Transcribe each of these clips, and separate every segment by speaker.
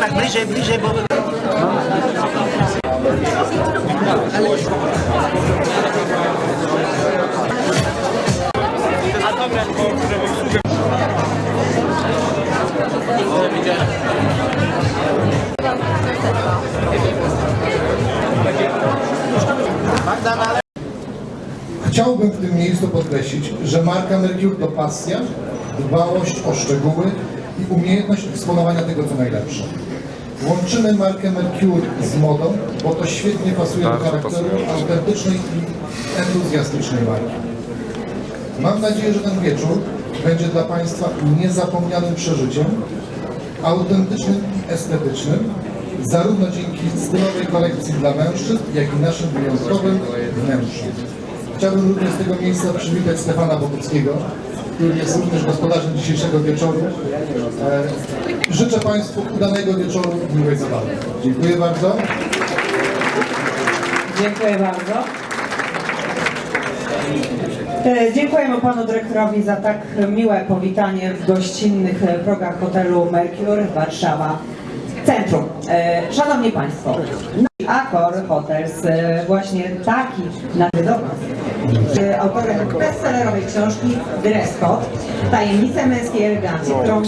Speaker 1: Tak bliżej, bliżej, bo...
Speaker 2: Chciałbym w tym miejscu podkreślić, że marka Mercure to pasja, dbałość o szczegóły i umiejętność eksponowania tego, co najlepsze. Łączymy markę Mercure z modą, bo to świetnie pasuje do charakteru autentycznej i entuzjastycznej marki. Mam nadzieję, że ten wieczór będzie dla Państwa niezapomnianym przeżyciem, autentycznym i estetycznym, zarówno dzięki stylowej kolekcji dla mężczyzn, jak i naszym wyjątkowym wnętrzom. Chciałbym również z tego miejsca przywitać Stefana Boguckiego, który jest również gospodarzem dzisiejszego wieczoru. E, życzę Państwu udanego wieczoru i miłej zabawy. Dziękuję bardzo.
Speaker 3: Dziękuję bardzo. E, Dziękujemy panu dyrektorowi za tak miłe powitanie w gościnnych e, progach hotelu Mercure Warszawa Centrum. Szanowni Państwo, Accor Hotels właśnie taki e, autorem bestsellerowej książki Dress Code, Tajemnice męskiej elegancji, którą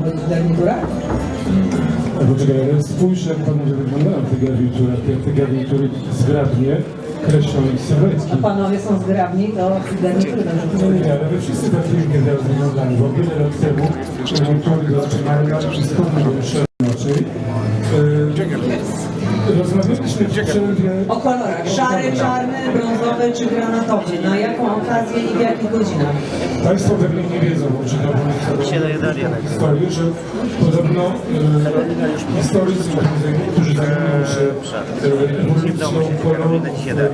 Speaker 3: w garniturach.
Speaker 4: Poczekaj, ale spójrz jak panowie wyglądają te garnitury, jak te garnitury zgrabnie kreślą ich sylwetki.
Speaker 3: A panowie są zgrabni, to garnitury będą
Speaker 4: Nie, ale my wszyscy tak pięknie teraz wyglądamy, bo wiele lat temu garnitury zaczynały nam istotnie
Speaker 3: O kolorach. Szary, czarny, brązowy czy granatowy. Na jaką okazję i w jakich godzinach?
Speaker 4: Państwo pewnie nie wiedzą, bo czytałem historię, że podobno e, historycy, którzy zajmują się e, ewolucją kolorów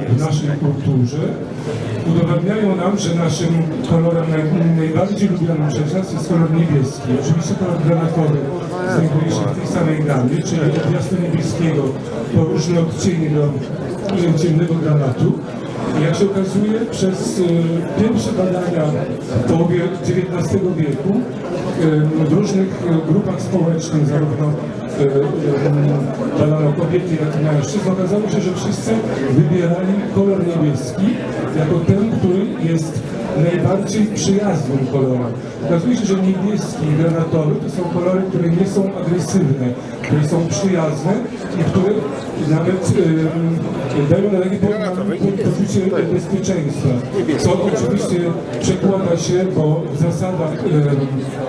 Speaker 4: w naszej kulturze, udowadniają nam, że naszym kolorem naj, najbardziej lubianym przez nas jest kolor niebieski. Oczywiście kolor granatowy znajduje się w tej samej gamie, czyli od jasno-niebieskiego po różne odcienie do e, ciemnego granatu. Jak się okazuje, przez e, pierwsze badania w połowie XIX wieku e, w różnych e, grupach społecznych, zarówno badano kobiety, jak i mężczyzn, okazało się, że wszyscy wybierali kolor niebieski jako ten, który jest najbardziej przyjaznym kolorem. Okazuje się, że niebieski i granatowy to są kolory, które nie są agresywne, które są przyjazne i które nawet e, dają na takie po- poczucie bezpieczeństwa. Co oczywiście przekłada się, bo w zasadach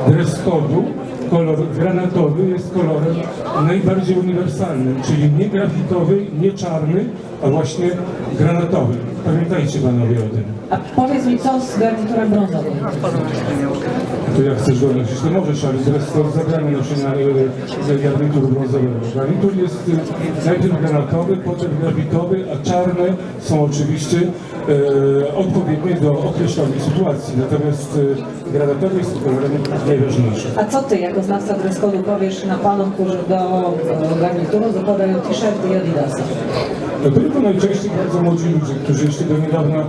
Speaker 4: dress code'u kolor granatowy jest kolorem najbardziej uniwersalnym, czyli nie grafitowy, nie czarny, a właśnie granatowy. Pamiętajcie panowie o tym.
Speaker 3: A powiedz mi, co z garniturem brązowym?
Speaker 4: To jak chcesz go nosić, to możesz, ale teraz to zabrano noszenia e, garnituru brązowego. Garnitur jest e, najpierw granatowy, potem grawitowy, a czarne są oczywiście e, odpowiednie do określonej sytuacji. Natomiast e, granatowy jest kolorem najważniejszym.
Speaker 3: A co ty, jako znawca dress code'u, powiesz na panom, którzy do e, garnituru zakładają t-shirty i?
Speaker 4: No byli najczęściej bardzo młodzi ludzie, którzy jeszcze do niedawna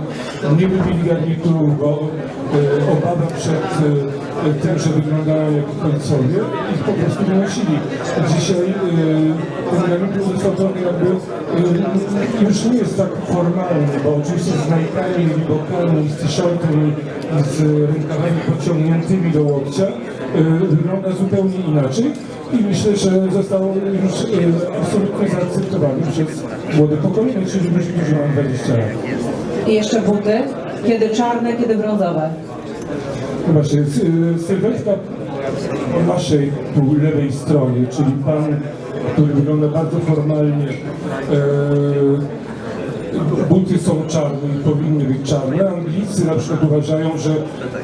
Speaker 4: nie lubili garnituru, bo obawa przed e, tym, że wyglądają jak końcowie, ich po prostu nie nosili. Dzisiaj e, ten został trochę jakby e, już nie jest tak formalny, bo oczywiście z najkami, i i z t-shirtem, i z rękawami podciągniętymi do łokcia e, wygląda zupełnie inaczej. I myślę, że został już e, absolutnie zaakceptowany przez młode pokolenie, czyli ludzi, którzy mają 20 lat.
Speaker 3: I jeszcze buty? Kiedy czarne, kiedy brązowe?
Speaker 4: Właśnie, sy- sylwetka po naszej tu lewej stronie, czyli pan, który wygląda bardzo formalnie, e, buty są czarne i powinny być czarne. Anglicy na przykład uważają, że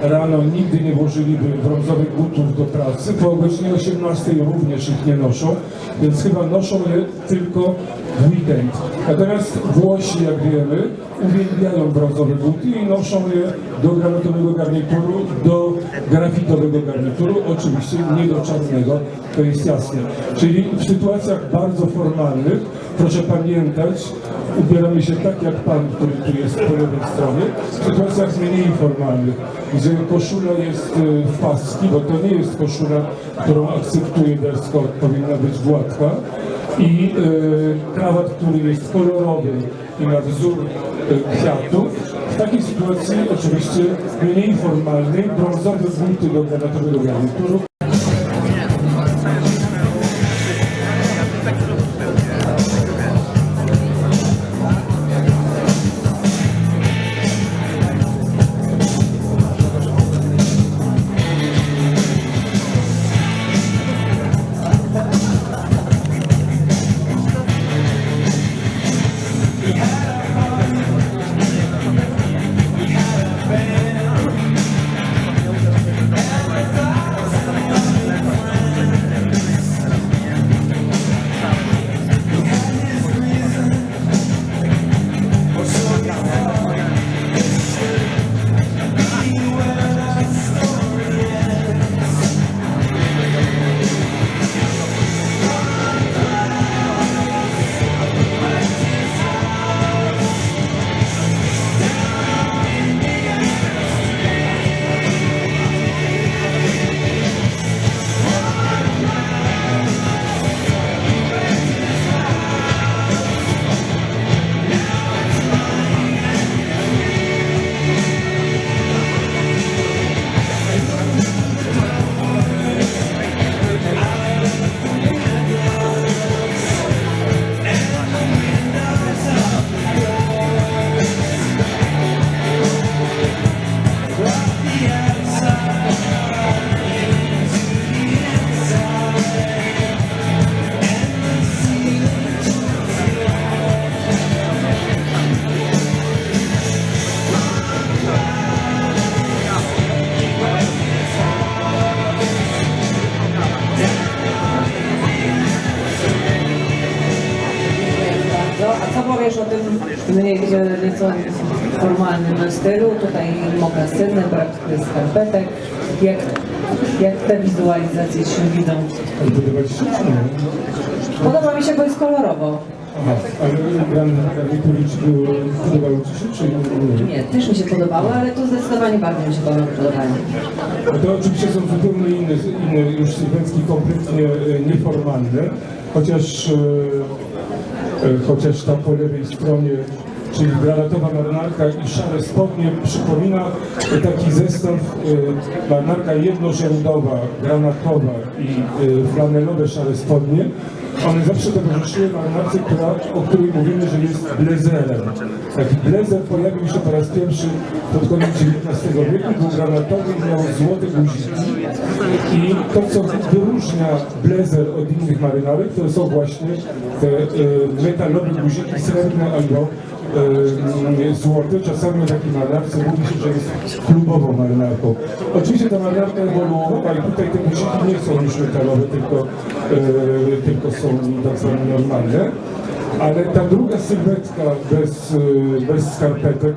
Speaker 4: rano nigdy nie włożyliby brązowych butów do pracy, po godzinie 18 również ich nie noszą, więc chyba noszą je tylko w weekend. Natomiast Włosi, jak wiemy, uwielbiają brązowe buty i noszą je do granatowego garnituru, do grafitowego garnituru, oczywiście nie do czarnego, to jest jasne. Czyli w sytuacjach bardzo formalnych, proszę pamiętać, ubieramy się tak jak pan, który tu jest po lewej stronie, w sytuacjach mniej formalnych, gdzie koszula jest e, w paski, bo to nie jest koszula, którą akceptuje code, powinna być gładka i e, krawat, który jest kolorowy i ma wzór e, kwiatów. W takiej sytuacji oczywiście mniej formalnej, brązowe buty do granatowego garnituru,
Speaker 3: nieco formalnym stylu? Tutaj mokasyny, brak skarpetek. Jak, jak te wizualizacje się widzą?
Speaker 4: podoba
Speaker 3: mi się, bo jest kolorowo.
Speaker 4: Aha, ale garnitury Ci były- podobały Ci się, czy nie?
Speaker 3: Nie, też mi się podobało, ale tu zdecydowanie bardziej mi się.
Speaker 4: No to oczywiście są zupełnie inne, inne już sylwetki kompletnie e, nieformalne, chociaż, e, e, chociaż ta po lewej stronie, czyli granatowa marynarka i szare spodnie przypomina taki zestaw e, marynarka jednorzędowa, granatowa i e, flanelowe szare spodnie. One zawsze towarzyszyły marynarce, która, o której mówimy, że jest blazerem. Taki blazer pojawił się po raz pierwszy pod koniec XIX wieku, był granatowy miał złote guziki. I to, co wyróżnia blazer od innych marynarek, to są właśnie te e, metalowe guziki srebrne albo e, złote. Czasami o takiej marynarce mówi się, że jest klubową marynarką. Oczywiście ta marynarka ewoluowała i tutaj te guziki nie są już metalowe, tylko, e, tylko są tak zwane normalne. Ale ta druga sylwetka bez, e, bez skarpetek,